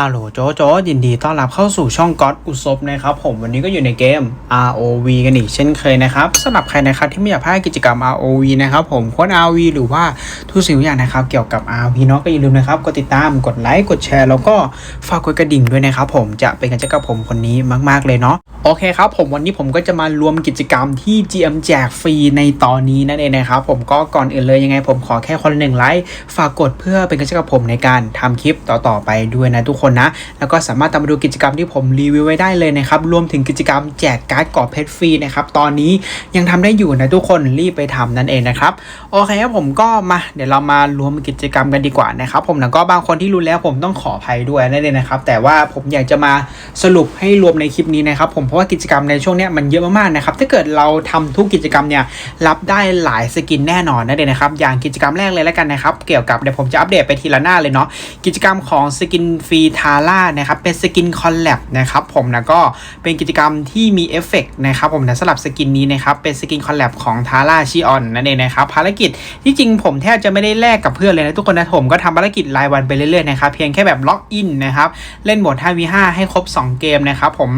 ฮัลโหลโจโจยินดีต้อนรับเข้าสู่ช่องก๊อตอุศบนะครับผมวันนี้ก็อยู่ในเกม ROV กันอีกเช่นเคยนะครับสำหรับใครนะครับที่ไม่อยากพลาดกิจกรรม ROV นะครับผมค้ด ROV หรือว่าทุกสิ่งทุกอย่างนะครับเกี่ยวกับ ROV เนาะก็อย่าลืมนะครับกดติดตามกดไลค์กดแชร์แล้วก็ฝากกดกระดิ่งด้วยนะครับผมจะเป็นกันเจ้ากับผมคนนี้มาก ๆ เลยเนาะโอเคครับผมวันนี้ผมก็จะมารวมกิจกรรมที่ GM แจกฟรีในตอนนี้นั่นเองนะครับผมก็ก่อนอื่นเลยยังไง ผมขอแค่คนหนึ่งไลค์ฝากกดเพื่อเป็นกันเจ้ากับผมในการทำคลิปต่อๆไปด้วยนะทุกคนนะ แล้วก็สามารถตามมาดูกิจกรรมที่ผมรีวิวไว้ได้เลยนะครับ รวมถึงกิจกรรมแจกการ์ดกรอบเพชรฟรีนะครับ ตอนนี้ยังทำได้อยู่นะทุกคนรีบไปทำนั่นเองนะครับ โอเคครับผมก็มาเดี๋ยวเรามารวมกิจกรรมกันดีกว่านะครับ ผมแล้วก็บางคนที่รู้แล้วผมต้องขออภัยด้วยนั่นเองนะครับ แต่ว่าผมอยากจะมาสรุปให้รวมในคลิปนี้นะครับ ผมเพราะว่ากิจกรรมในช่วงเนี้ยมันเยอะมากๆนะครับ ถ้าเกิดเราทำทุกกิจกรรมเนี่ยรับได้หลายสกินแน่นอนนั่นเองนะครับ อย่างกิจกรรมแรกเลยแล้วกันนะครับ เกี่ยวกับเดี๋ยวผมจะอัปเดตไปทีละหน้าเลยเนาะกิจกรรมของสกินฟรีทาร่านะครับเป็นสกินคอลแลบนะครับผมนะก็เป็นกิจกรรมที่มีเอฟเฟกต์นะครับผมนะสำหรับสกินนี้นะครับเป็นสกินคอลแลบของทาร่าชิออนนั่นเองนะครับภารกิจที่จริงผมแทบจะไม่ได้แลกกับเพื่อนเลยนะทุกคนนะผมก็ทำภารกิจรายวันไปเรื่อยๆนะครับเพียงแค่แบบล็อกอินนะครับเล่นโหมด 5v5 ให้ครบ 2 เกมนะครับผม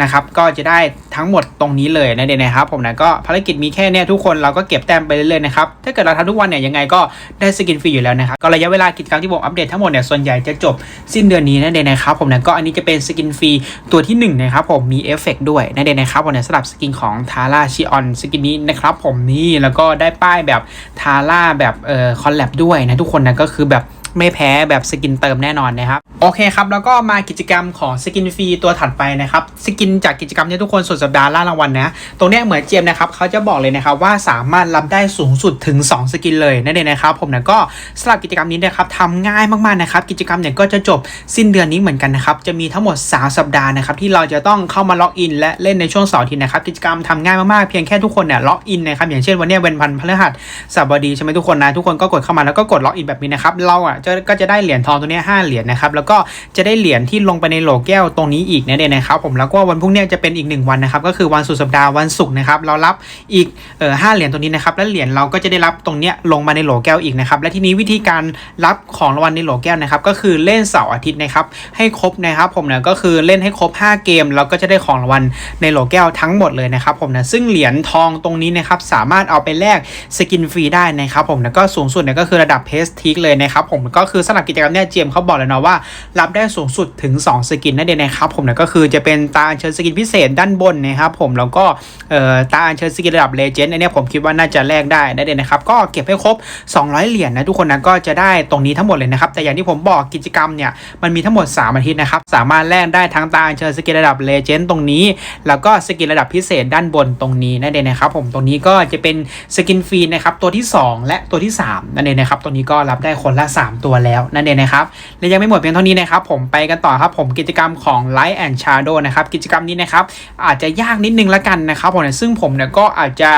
นะครับก็จะได้ทั้งหมดตรงนี้เลยนั่นเองนะครับผมนะก็ภารกิจมีแค่เนี้ยทุกคนเราก็เก็บแต้มไปเรื่อยๆนะครับถ้าเกิดเราทำทุกวันเนี่ยยังไงก็ได้สกินฟรีอยู่แล้วนะครับก็ระยะเวลากิจกรรมที่ผมอัปเดตทั้งหมดเนี่ยส่วนใหญ่จะจบสิ้นเดือนนี้นั่นเองนะครับผมนะก็อันนี้จะเป็นสกินฟรีตัวที่ 1 นะครับผมมีเอฟเฟกด้วยนั่นเองนะครับผมเนี่ยสำหรับสกินของทาร่าชิออนสกินนี้นะครับผมนี่แล้วก็ได้ป้ายแบบทาร่าแบบเอ่อคอลแลบด้วยนะทุกคนนะก็คือแบบ ไม่แพ้แบบสกินเติมแน่นอนนะครับ โอเคครับ แล้วก็มากิจกรรมของสกินฟรีตัวถัดไปนะครับสกินจากกิจกรรมเนี้ทุกคนสุดสัปดาห์ล่ารางวัลนะตรงเนี้ยเหมือนเจมนะครับเขาจะบอกเลยนะครับว่าสามารถรับได้สูงสุดถึง 2 สกินเลยนั่นเองนะครับผมนะก็สำหรับกิจกรรมนี้นะครับทำง่ายมากๆนะครับกิจกรรมเนี่ยก็จะจบสิ้นเดือนนี้เหมือนกันนะครับจะมีทั้งหมด 3 สัปดาห์นะครับที่เราจะต้องเข้ามาล็อกอิน และเล่นในช่วงเสาร์อาทิตย์นะครับกิจกรรมทำง่ายมากๆเพียงแค่ทุกคนเนี่ยล็อกอินนะครับอย่างเช่นวันนี้เป็นพันพฤหัสสบดีใช่ไหมทุกคนนะทุกคนก็กดเข้ามาแล้วก็กดล็อกอินแบบนี้นะครับเราอะก็จะได้เหรียญทองตัวนี้ห้าเหรียญนะครับแล้วก็จะได้เหรียญที่ลงไปในโหลแก้วตรงนี้อีกนั่นเองนะครับผมแล้วก็วันพรุ่งนี้จะเป็นอีกหนึ่งวันนะครับก็คือวันสุดสัปดาห์วันศุกร์นะครับเรารับอีกเอ่อห้าเหรียญตัวนี้นะครับและเหรียญเราก็จะได้รับตรงเนี้ยลงมาในโหลแก้วอีกนะครับและทีนี้วิธีการรับของรางวัลในโหลแก้วนะครับก็คือเล่นเสาร์อาทิตย์นะครับให้ครบนะครับผมเนี่ยก็คือเล่นให้ครบ 5 เกมเราก็จะได้ของรางวัลในโหลแก้วทั้งหมดเลยนะครับผมนะซึ่งเหรียญทองตรงนี้นะครับสามารถเอาไปแลกสกินฟรีได้นะครับผมแล้วก็สูงสุดเนี่ยก็คือระดับเพสทิกเลยนะครับผมก็คือสำหรับกิจกรรมเนี่ยเจมเขาบอกเลยเนาะว่า รับได้สูงสุดถึง 2 สกินนั่นเองนะครับผมเนี่ยก็คือจะเป็นตาอัญเชิญสกินพิเศษด้านบนนะครับผมแล้วก็เอ่อตาอัญเชิญสกินระดับเลเจนด์อันนี้ผมคิดว่าน่าจะแลกได้นั่นเองนะครับก็เก็บให้ครบ 200 เหรียญนะทุกคนนะก็จะได้ตรงนี้ทั้งหมดเลยนะครับแต่อย่างที่ผมบอกกิจกรรมเนี่ยมันมีทั้งหมด 3 อาทิตย์นะครับสามารถแลกได้ทั้งตาอัญเชิญสกินระดับเลเจนด์ตรงนี้ แล้วก็สกินระดับพิเศษด้านบนตรงนี้นั่นเองนะครับผมตรงนี้ก็จะเป็นสกินฟรีนะครับตัวที่ 2 และตัวที่3นั่นเองนะครับตัวนี้ก็รับได้คนละ 3ตัวแล้วนั่นเองนะครับและยังไม่หมดเพียงเท่านี้นะครับผมไปกันต่อครับผมกิจกรรมของ Light and Shadow นะครับกิจกรรมนี้นะครับอาจจะยากนิดนึงละกันนะครับผมเนี่ยซึ่งผมเนี่ยก็อาจจะ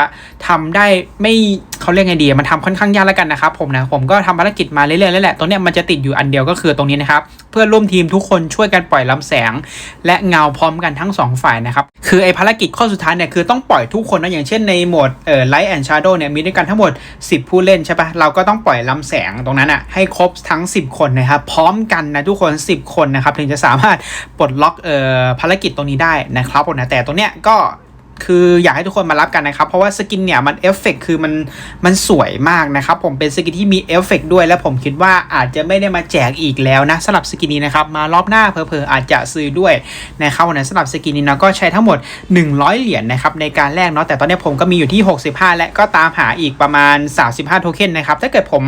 ทำได้ไม่ เขาเรียกไงดีมันทำค่อนข้างยากแล้วกันนะครับผมนะผมก็ทำภารกิจมาเรื่อยๆแล้วแหละตรงเนี้ยมันจะติดอยู่อันเดียวก็คือตรงนี้นะครับเพื่อนร่วมทีมทุกคนช่วยกันปล่อยลำแสง และเงาพร้อมกันทั้งสองฝ่ายนะครับคือไอภารกิจข้อสุดท้ายเนี่ยคือต้องปล่อยทุกคนนะอย่างเช่นในโหมดเอ่อ Light and Shadow เนี่ยมีด้วยกันทั้งหมด 10 ผู้เล่นใช่ปะเราก็ต้องปล่อยลำแสงตรงนั้นอะให้ครบทั้ง 10 คนนะครับพร้อมกันนะทุกคน 10 คนนะครับถึงจะสามารถปลดล็อกเอ่อภารกิจตรงนี้ได้นะครับผมนะแต่ตรงเนี้ยก็ คืออยากให้ทุกคนมารับกันนะครับ เพราะว่าสกินเนี่ยมันเอฟเฟกคือมันมันสวยมากนะครับ ผมเป็นสกินที่มีเอฟเฟกด้วยและผมคิดว่าอาจจะไม่ได้มาแจกอีกแล้วนะสำหรับสกินนี้นะครับ มารอบหน้าเพอๆอาจจะซื้อด้วยนะครับวันนั้นสำหรับสกินนี้นะก็ใช้ทั้งหมด 100 เหรียญนะครับในการแลกเนาะแต่ตอนนี้ผมก็มีอยู่ที่ 65 และก็ตามหาอีกประมาณ 35 โทเค็นนะครับถ้าเกิดผม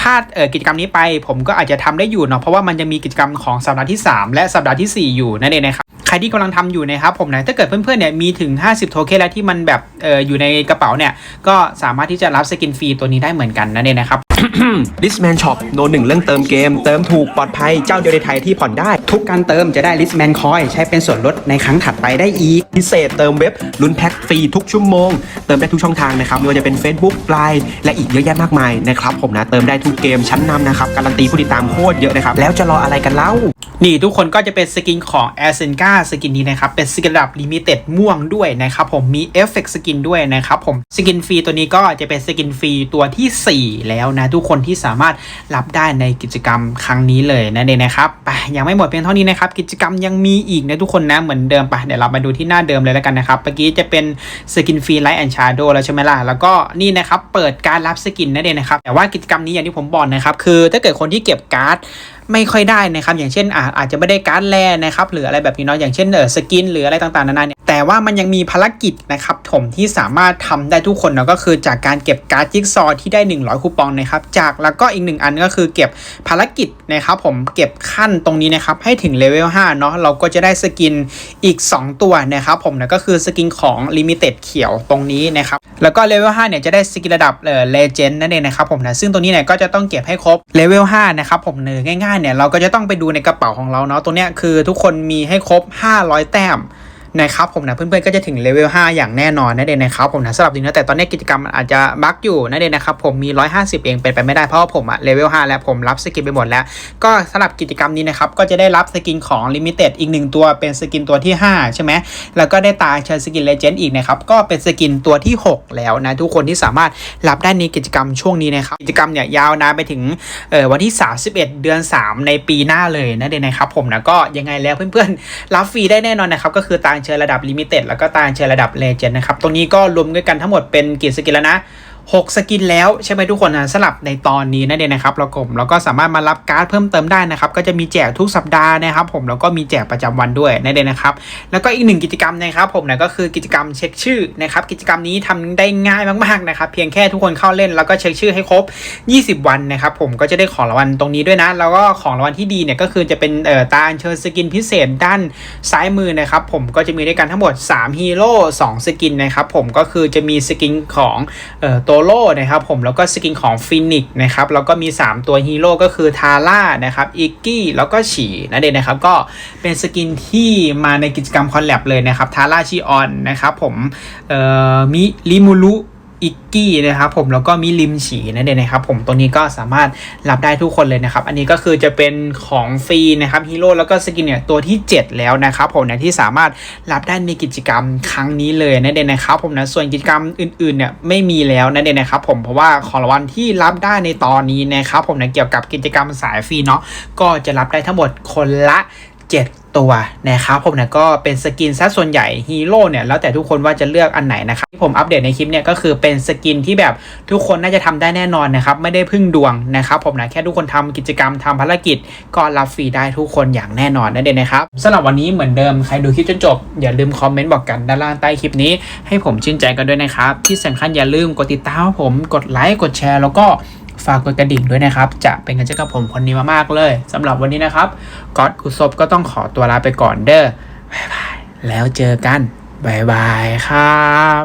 พลาดเอ่อกิจกรรมนี้ไป ผมก็อาจจะทำได้อยู่เนาะเพราะว่ามันจะมีกิจกรรมของสัปดาห์ที่ 3 และสัปดาห์ทีสี่4 อยู่นั่นเองนะครับ รที่กำลังทำอยู่นะครับผมนะถ้าเกิดเพื่อนๆเนี่ยมีถึง 50 โทเค็นแล้วที่มันแบบเอออยู่ในกระเป๋าเนี่ยก็สามารถที่จะรับสกินฟรีตัวนี้ได้เหมือนกันนั่นเองนะครับลิสแมนช็อปโนหนึ่งเรื่องเติมเกม เติมถูกปลอดภัยเจ้าเดียวในไทยที่ผ่อนได้ ทุกการเติมจะได้ลิสแมนคอยใช้เป็นส่วนลดในครั้งถัดไปได้อีก พิเศษเติมเว็บลุ้นแพ็คฟรีทุกชั่วโมง เติมได้ทุกช่องทางนะครับไม่ว่าจะเป็น Facebook ไลน์และอีกเยอะแยะมากมายนะครับผมนะเติมได้ทุกเกมชั้นนำนะครับการันตีผู้ติดตามโคตรเยอะนะครับแล้วจะรออะไรกันเล่า นี่ทุกคนก็จะเป็นสกินของ a s e n k a สกินนี้นะครับ เป็นสกินระดับลิมิเต็ดม่วงด้วยนะครับผมมีเอฟเฟกสกินด้วยนะครับผมสกินฟรีตัวนี้ก็จะเป็นสกินฟรีตัวทีสี่ 4 แล้วนะ ทุกคนที่สามารถรับได้ในกิจกรรมครั้งนี้เลยนั่นเองนะครับไปยังไม่หมดเพียงเท่านี้นะครับ กิจกรรมยังมีอีกนะทุกคนนะเหมือนเดิมไปเดี๋ยวเรามาดูที่หน้าเดิมเลยแล้วกันนะครับเมื่อกี้จะเป็นสกินฟรีไลท์แอนชาร์โดแล้วใช่ไหมล่ะแล้วก็นี่นะครับเปิดการรับสกินนั่นเองนะครับแต่ว่ากิจกรรมนี้อย่างที่ผมบอกนะครับคือถ้าเกิดคนที่เก็บการ์ด ไม่ค่อยได้นะครับอย่างเช่นอาอาจจะไม่ได้การ์ดแร่นะครับหรืออะไรแบบนี้เนาะอย่างเช่นเออสกินหรืออะไรต่างๆนานาเนี่ยแต่ว่ามันยังมีภารกิจนะครับผมที่สามารถทำได้ทุกคนเนาะก็คือจากการเก็บการ์ดจิ๊กซอว์ที่ได้ 100 คูปองนะครับจากแล้วก็อีกหนึ่งอันก็คือเก็บภารกิจนะครับผมเก็บขั้นตรงนี้นะครับให้ถึงเลเวล5เนาะเราก็จะได้สกินอีก 2 ตัวนะครับผมนะก็คือสกินของ Limited เขียวตรงนี้นะครับแล้วก็เลเวล5เนี่ยจะได้สกินระดับเอ่อเลเจนด์นั่นเองนะครับผมนะซึ่งตรงนี้เนี่ยก็จะต้องเก็บให้ครบเลเวล5นะครับผมเนอง่ายเนี่ยเราก็จะต้องไปดูในกระเป๋าของเราเนาะตัวเนี้ยคือทุกคนมีให้ครบ 500 แต้ม นะครับผมนะเพื่อนๆก็จะถึงเลเวล5อย่างแน่นอนนั่นเองนะครับผมนะสำหรับดีนะแต่ตอนนี้กิจกรรมมันอาจจะบั๊กอยู่นั่นเองนะครับผมมี 150 เองเป็นไปไม่ได้เพราะว่าผมอะเลเวล5แล้วผมรับสกินไปหมดแล้ว ก็สำหรับกิจกรรมนี้นะครับก็จะได้รับสกินของ Limited อีกหนึ่งตัวเป็นสกินตัวที่ 5 ใช่ไหมแล้วก็ได้ตาเชิญสกินเลเจนด์อีกนะครับก็เป็นสกินตัวที่ 6 แล้วนะทุกคนที่สามารถรับได้ในกิจกรรมช่วงนี้นะครับกิจกรรมเนี่ยยาวนานไปถึงเอ่อวันที่ 31 เดือน 3 ในปีหน้าเลยนั่นเองนะครับผมนะก็ยังไงแล้วเพื่อนๆรับฟรีได้แน่นอนนะครับก็คือตาเชิญระดับลิมิเต็ดแล้วก็ตาเชิญระดับเลเจนด์นะครับ ตรงนี้ก็รวมด้วยกันทั้งหมดเป็นกี่สกิลแล้วนะ 6 สกินแล้วใช่ไหมทุกคนนะสลับในตอนนี้นั่นเองนะครับเรากลมแล้วก็สามารถมารับการ์ดเพิ่มเติมได้นะครับ ก็จะมีแจกทุกสัปดาห์นะครับ ผมแล้วก็มีแจกประจำวันด้วยนั่นเองนะครับ แล้วก็อีกหนึ่งกิจกรรมนะครับ ผมนะก็คือกิจกรรมเช็คชื่อนะครับ กิจกรรมนี้ทำได้ง่ายมากๆนะครับ เพียงแค่ทุกคนเข้าเล่นแล้วก็เช็คชื่อให้ครบ 20 วันนะครับ ผมก็จะได้ของรางวัลตรงนี้ด้วยนะ แล้วก็ของรางวัลที่ดีเนี่ยก็คือจะเป็นเอ่อตาอัญเชิญสกินพิเศษด้านซ้ายมือนะครับ ผมก็จะมีด้วยกันทั้งหมด3ฮีโร่2สกินนะครับ ผมก็คือจะมีสกินของเอ่อโตโล่นะครับผมแล้วก็สกินของฟินิกนะครับแล้วก็มี 3 ตัวฮีโร่ก็คือทาร่านะครับอิกกี้แล้วก็ฉีนั่นเองนะครับก็เป็นสกินที่มาในกิจกรรมคอลแลบเลยนะครับทาร่าชิออนนะครับผมเอ่อมิลิมูรุ อิกกี้นะครับผมแล้วก็มีลิมฉีนั่นเองนะครับผมตัวนี้ก็สามารถรับได้ทุกคนเลยนะครับ อันนี้ก็คือจะเป็นของฟรีนะครับฮีโร่แล้วก็สกินเนี่ยตัวที่ 7 แล้วนะครับผมเนี่ยที่สามารถรับได้ในกิจกรรมครั้งนี้เลยนั่นเองนะครับผมนะส่วนกิจกรรมอื่นๆเนี่ยไม่มีแล้วนั่นเองนะครับผมเพราะว่าของรางวัลที่รับได้ในตอนนี้นะครับผมเนี่ยเกี่ยวกับกิจกรรมสายฟรีเนาะก็จะรับได้ทั้งหมดคนละ 7 ตัวนะครับผมเนี่ยก็เป็นสกินซะส่วนใหญ่ฮีโร่เนี่ยแล้วแต่ทุกคนว่าจะเลือกอันไหนนะครับที่ผมอัปเดตในคลิปเนี่ยก็คือเป็นสกินที่แบบทุกคนน่าจะทำได้แน่นอนนะครับไม่ได้พึ่งดวงนะครับผมนะแค่ทุกคนทำกิจกรรมทำภารกิจ ก็รับฟรีได้ทุกคนอย่างแน่นอนนั่นเองนะครับสำหรับวันนี้เหมือนเดิมใครดูคลิปจนจบอย่าลืมคอมเมนต์บอกกันด้านล่างใต้คลิปนี้ให้ผมชื่นใจกันด้วยนะครับที่สำคัญอย่าลืมกดติดตามผมกดไลค์กดแชร์แล้วก็ ฝากกดกระดิ่งด้วยนะครับ จะเป็นกันเจ้ากับผมคนนี้มากๆเลยสำหรับวันนี้นะครับก๊อตกุศบก็ต้องขอตัวลาไปก่อนเด้อบ๊ายบายแล้วเจอกันบ๊ายบายครับ